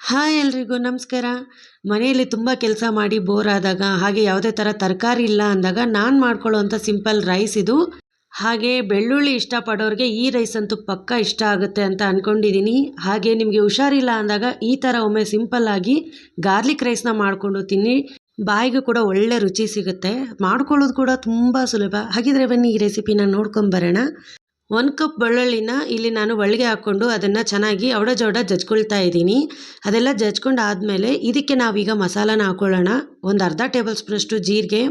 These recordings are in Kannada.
ಹಾಯ್ ಎಲ್ರಿಗೂ ನಮಸ್ಕಾರ. ಮನೆಯಲ್ಲಿ ತುಂಬ ಕೆಲಸ ಮಾಡಿ ಬೋರ್ ಆದಾಗ, ಹಾಗೆ ಯಾವುದೇ ಥರ ತರಕಾರಿ ಇಲ್ಲ ಅಂದಾಗ ನಾನು ಮಾಡ್ಕೊಳ್ಳೋವಂಥ ಸಿಂಪಲ್ ರೈಸ್ ಇದು. ಹಾಗೆ ಬೆಳ್ಳುಳ್ಳಿ ಇಷ್ಟಪಡೋರಿಗೆ ಈ ರೈಸ್ ಅಂತೂ ಪಕ್ಕ ಇಷ್ಟ ಆಗುತ್ತೆ ಅಂತ ಅಂದ್ಕೊಂಡಿದ್ದೀನಿ ಹಾಗೆ ನಿಮಗೆ ಹುಷಾರಿಲ್ಲ ಅಂದಾಗ ಈ ಥರ ಒಮ್ಮೆ ಸಿಂಪಲ್ಲಾಗಿ ಗಾರ್ಲಿಕ್ ರೈಸ್ನ ಮಾಡಿಕೊಂಡು ತಿನ್ನಿ. ಬಾಯಿಗೂ ಕೂಡ ಒಳ್ಳೆ ರುಚಿ ಸಿಗುತ್ತೆ. ಮಾಡ್ಕೊಳ್ಳೋದು ಕೂಡ ತುಂಬ ಸುಲಭ. ಹಾಗಿದ್ರೆ ಬನ್ನಿ ಈ ರೆಸಿಪಿನ ನೋಡ್ಕೊಂಬರೋಣ ಒಂದು ಕಪ್ ಬೆಳ್ಳುಳ್ಳಿನ ಇಲ್ಲಿ ನಾನು ಒಳಗೆ ಹಾಕ್ಕೊಂಡು ಅದನ್ನು ಚೆನ್ನಾಗಿ ಅವಡ ಜವಡ ಜಜ್ಕೊಳ್ತಾ ಇದ್ದೀನಿ. ಅದೆಲ್ಲ ಜಜ್ಕೊಂಡು ಆದಮೇಲೆ ಇದಕ್ಕೆ ನಾವೀಗ ಮಸಾಲಾನ ಹಾಕ್ಕೊಳ್ಳೋಣ ಒಂದು ಅರ್ಧ ಟೇಬಲ್ ಸ್ಪೂನಷ್ಟು ಜೀರಿಗೆ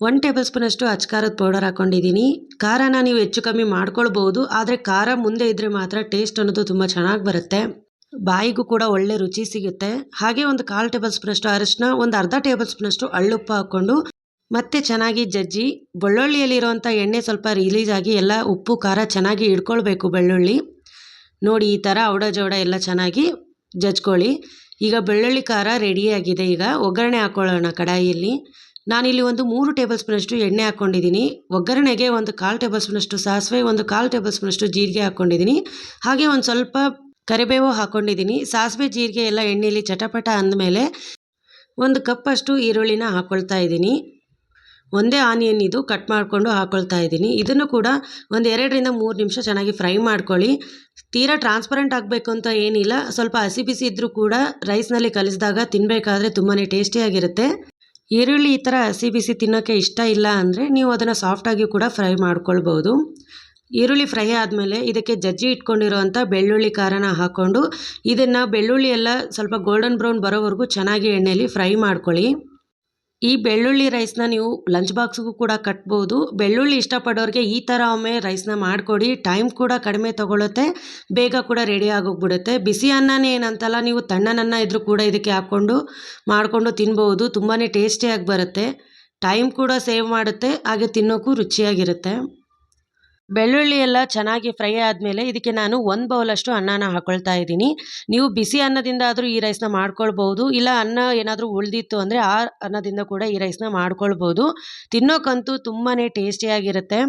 ಒನ್ ಟೇಬಲ್ ಸ್ಪೂನಷ್ಟು ಅಚ್ಕಾರದ ಪೌಡರ್ ಹಾಕ್ಕೊಂಡಿದ್ದೀನಿ ಖಾರನ ನೀವು ಹೆಚ್ಚು ಕಮ್ಮಿ ಮಾಡ್ಕೊಳ್ಬೋದು, ಆದರೆ ಖಾರ ಮುಂದೆ ಇದ್ದರೆ ಮಾತ್ರ ಟೇಸ್ಟ್ ಅನ್ನೋದು ತುಂಬ ಚೆನ್ನಾಗಿ ಬರುತ್ತೆ. ಬಾಯಿಗೂ ಕೂಡ ಒಳ್ಳೆ ರುಚಿ ಸಿಗುತ್ತೆ. ಹಾಗೆ ಒಂದು ಕಾಲು ಟೇಬಲ್ ಸ್ಪೂನಷ್ಟು ಅರಿಶಿನ ಒಂದು ಅರ್ಧ ಟೇಬಲ್ ಸ್ಪೂನಷ್ಟು ಅಳ್ಳುಪ್ಪ ಹಾಕ್ಕೊಂಡು ಮತ್ತೆ ಚೆನ್ನಾಗಿ ಜಜ್ಜಿ ಬೆಳ್ಳುಳ್ಳಿಯಲ್ಲಿರುವಂಥ ಎಣ್ಣೆ ಸ್ವಲ್ಪ ರಿಲೀಸ್ ಆಗಿ ಎಲ್ಲ ಉಪ್ಪು, ಖಾರ ಚೆನ್ನಾಗಿ ಹಿಡ್ಕೊಳ್ಬೇಕು ಬೆಳ್ಳುಳ್ಳಿ. ನೋಡಿ ಈ ಥರ ಔಡ ಜೋಡ ಎಲ್ಲ ಚೆನ್ನಾಗಿ ಜಜ್ಕೊಳ್ಳಿ. ಈಗ ಬೆಳ್ಳುಳ್ಳಿ ಖಾರ ರೆಡಿಯಾಗಿದೆ ಈಗ ಒಗ್ಗರಣೆ ಹಾಕ್ಕೊಳ್ಳೋಣ ಕಡಾಯಿಯಲ್ಲಿ. ನಾನಿಲ್ಲಿ ಒಂದು ಮೂರು ಟೇಬಲ್ ಸ್ಪೂನಷ್ಟು ಎಣ್ಣೆ ಹಾಕ್ಕೊಂಡಿದ್ದೀನಿ. ಒಗ್ಗರಣೆಗೆ ಒಂದು ಕಾಲು ಟೇಬಲ್ ಸ್ಪೂನಷ್ಟು ಸಾಸಿವೆ, ಒಂದು ಕಾಲು ಟೇಬಲ್ ಸ್ಪೂನಷ್ಟು ಜೀರಿಗೆ ಹಾಕ್ಕೊಂಡಿದ್ದೀನಿ. ಹಾಗೆ ಒಂದು ಸ್ವಲ್ಪ ಕರಿಬೇವು ಹಾಕ್ಕೊಂಡಿದ್ದೀನಿ. ಸಾಸಿವೆ, ಜೀರಿಗೆ ಎಲ್ಲ ಎಣ್ಣೆಯಲ್ಲಿ ಚಟಪಟ ಅಂದಮೇಲೆ ಒಂದು ಕಪ್ಪಷ್ಟು ಈರುಳ್ಳಿನ ಹಾಕ್ಕೊಳ್ತಾ ಇದ್ದೀನಿ. ಒಂದೇ ಆನಿಯನ್ ಇದು ಕಟ್ ಮಾಡಿಕೊಂಡು ಹಾಕ್ಕೊಳ್ತಾ ಇದ್ದೀನಿ. ಇದನ್ನು ಕೂಡ ಒಂದು ಎರಡರಿಂದ ಮೂರು ನಿಮಿಷ ಚೆನ್ನಾಗಿ ಫ್ರೈ ಮಾಡ್ಕೊಳ್ಳಿ. ತೀರಾ ಟ್ರಾನ್ಸ್ಪರೆಂಟ್ ಆಗಬೇಕು ಅಂತ ಏನಿಲ್ಲ. ಸ್ವಲ್ಪ ಹಸಿ ಬಿಸಿ ಇದ್ದರೂ ಕೂಡ ರೈಸ್ನಲ್ಲಿ ಕಲಿಸಿದಾಗ ತಿನ್ನಬೇಕಾದ್ರೆ ತುಂಬಾ ಟೇಸ್ಟಿಯಾಗಿರುತ್ತೆ ಈರುಳ್ಳಿ ಈ ಥರ ಹಸಿ ಬಿಸಿ ತಿನ್ನೋಕ್ಕೆ ಇಷ್ಟ ಇಲ್ಲ ಅಂದರೆ ನೀವು ಅದನ್ನು ಸಾಫ್ಟಾಗಿ ಕೂಡ ಫ್ರೈ ಮಾಡ್ಕೊಳ್ಬೋದು. ಈರುಳ್ಳಿ ಫ್ರೈ ಆದಮೇಲೆ ಇದಕ್ಕೆ ಜಜ್ಜಿ ಇಟ್ಕೊಂಡಿರುವಂಥ ಬೆಳ್ಳುಳ್ಳಿ ಖಾರನ ಹಾಕ್ಕೊಂಡು ಇದನ್ನು ಬೆಳ್ಳುಳ್ಳಿ ಎಲ್ಲ ಸ್ವಲ್ಪ ಗೋಲ್ಡನ್ ಬ್ರೌನ್ ಬರೋವರೆಗೂ ಚೆನ್ನಾಗಿ ಎಣ್ಣೆಯಲ್ಲಿ ಫ್ರೈ ಮಾಡ್ಕೊಳ್ಳಿ. ಈ ಬೆಳ್ಳುಳ್ಳಿ ರೈಸ್ನ ನೀವು ಲಂಚ್ ಬಾಕ್ಸ್ಗೂ ಕೂಡ ಕಟ್ಬೋದು. ಬೆಳ್ಳುಳ್ಳಿ ಇಷ್ಟಪಡೋರಿಗೆ ಈ ಥರ ಒಮ್ಮೆ ರೈಸ್ನ ಮಾಡಿಕೊಡಿ. ಟೈಮ್ ಕೂಡ ಕಡಿಮೆ ತೊಗೊಳುತ್ತೆ. ಬೇಗ ಕೂಡ ರೆಡಿ ಆಗೋಗ್ಬಿಡುತ್ತೆ. ಬಿಸಿ ಅನ್ನನೇ ಏನಂತಲ್ಲ, ನೀವು ತಣ್ಣನನ್ನ ಇದ್ರೂ ಕೂಡ ಇದಕ್ಕೆ ಹಾಕ್ಕೊಂಡು ಮಾಡಿಕೊಂಡು ತಿನ್ಬೋದು. ತುಂಬಾ ಟೇಸ್ಟಿಯಾಗಿ ಬರುತ್ತೆ. ಟೈಮ್ ಕೂಡ ಸೇವ್ ಮಾಡುತ್ತೆ. ಹಾಗೆ ತಿನ್ನೋಕ್ಕೂ ರುಚಿಯಾಗಿರುತ್ತೆ. ಬೆಳ್ಳುಳ್ಳಿ ಎಲ್ಲ ಚೆನ್ನಾಗಿ ಫ್ರೈ ಆದಮೇಲೆ ಇದಕ್ಕೆ ನಾನು ಒಂದು ಬೌಲಷ್ಟು ಅನ್ನನ ಹಾಕ್ಕೊಳ್ತಾ ಇದ್ದೀನಿ. ನೀವು ಬಿಸಿ ಅನ್ನದಿಂದ ಆದರೂ ಈ ರೈಸ್ನ ಮಾಡ್ಕೊಳ್ಬೋದು. ಇಲ್ಲ ಅನ್ನ ಏನಾದರೂ ಉಳಿದಿತ್ತು ಅಂದರೆ ಆ ಅನ್ನದಿಂದ ಕೂಡ ಈ ರೈಸ್ನ ಮಾಡ್ಕೊಳ್ಬೋದು. ತಿನ್ನೋಕ್ಕಂತೂ ತುಂಬಾ ಟೇಸ್ಟಿಯಾಗಿರುತ್ತೆ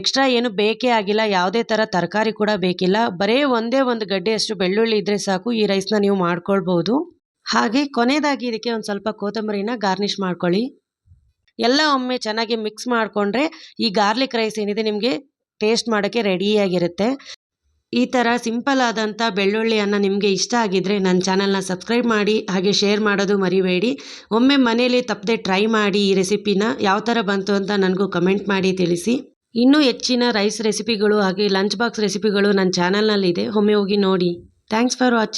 ಎಕ್ಸ್ಟ್ರಾ ಏನು ಬೇಕೇ ಆಗಿಲ್ಲ. ಯಾವುದೇ ಥರ ತರಕಾರಿ ಕೂಡ ಬೇಕಿಲ್ಲ. ಬರೀ ಒಂದೇ ಒಂದು ಗಡ್ಡೆಯಷ್ಟು ಬೆಳ್ಳುಳ್ಳಿ ಇದ್ದರೆ ಸಾಕು. ಈ ರೈಸ್ನ ನೀವು ಮಾಡ್ಕೊಳ್ಬೋದು. ಹಾಗೆ ಕೊನೆಯದಾಗಿ ಇದಕ್ಕೆ ಒಂದು ಸ್ವಲ್ಪ ಕೊತ್ತಂಬರಿನ ಗಾರ್ನಿಷ್ ಮಾಡ್ಕೊಳ್ಳಿ. ಎಲ್ಲ ಒಮ್ಮೆ ಚೆನ್ನಾಗಿ ಮಿಕ್ಸ್ ಮಾಡಿಕೊಂಡ್ರೆ ಈ ಗಾರ್ಲಿಕ್ ರೈಸ್ ಏನಿದೆ ನಿಮಗೆ ಟೇಸ್ಟ್ ಮಾಡೋಕ್ಕೆ ರೆಡಿಯಾಗಿರುತ್ತೆ ಈ ಥರ ಸಿಂಪಲ್ ಆದಂಥ ಬೆಳ್ಳುಳ್ಳಿಯನ್ನು ನಿಮಗೆ ಇಷ್ಟ ಆಗಿದ್ದರೆ ನನ್ನ ಚಾನಲ್ನ ಸಬ್ಸ್ಕ್ರೈಬ್ ಮಾಡಿ, ಹಾಗೆ ಶೇರ್ ಮಾಡೋದು ಮರಿಬೇಡಿ. ಒಮ್ಮೆ ಮನೇಲಿ ತಪ್ಪದೆ ಟ್ರೈ ಮಾಡಿ ಈ ರೆಸಿಪಿನ ಯಾವ ಥರ ಬಂತು ಅಂತ ನನಗೂ ಕಮೆಂಟ್ ಮಾಡಿ ತಿಳಿಸಿ. ಇನ್ನೂ ಹೆಚ್ಚಿನ ರೈಸ್ ರೆಸಿಪಿಗಳು ಹಾಗೆ ಲಂಚ್ ಬಾಕ್ಸ್ ರೆಸಿಪಿಗಳು ನನ್ನ ಚಾನಲ್ನಲ್ಲಿದೆ ಒಮ್ಮೆ ಹೋಗಿ ನೋಡಿ. Thanks for watching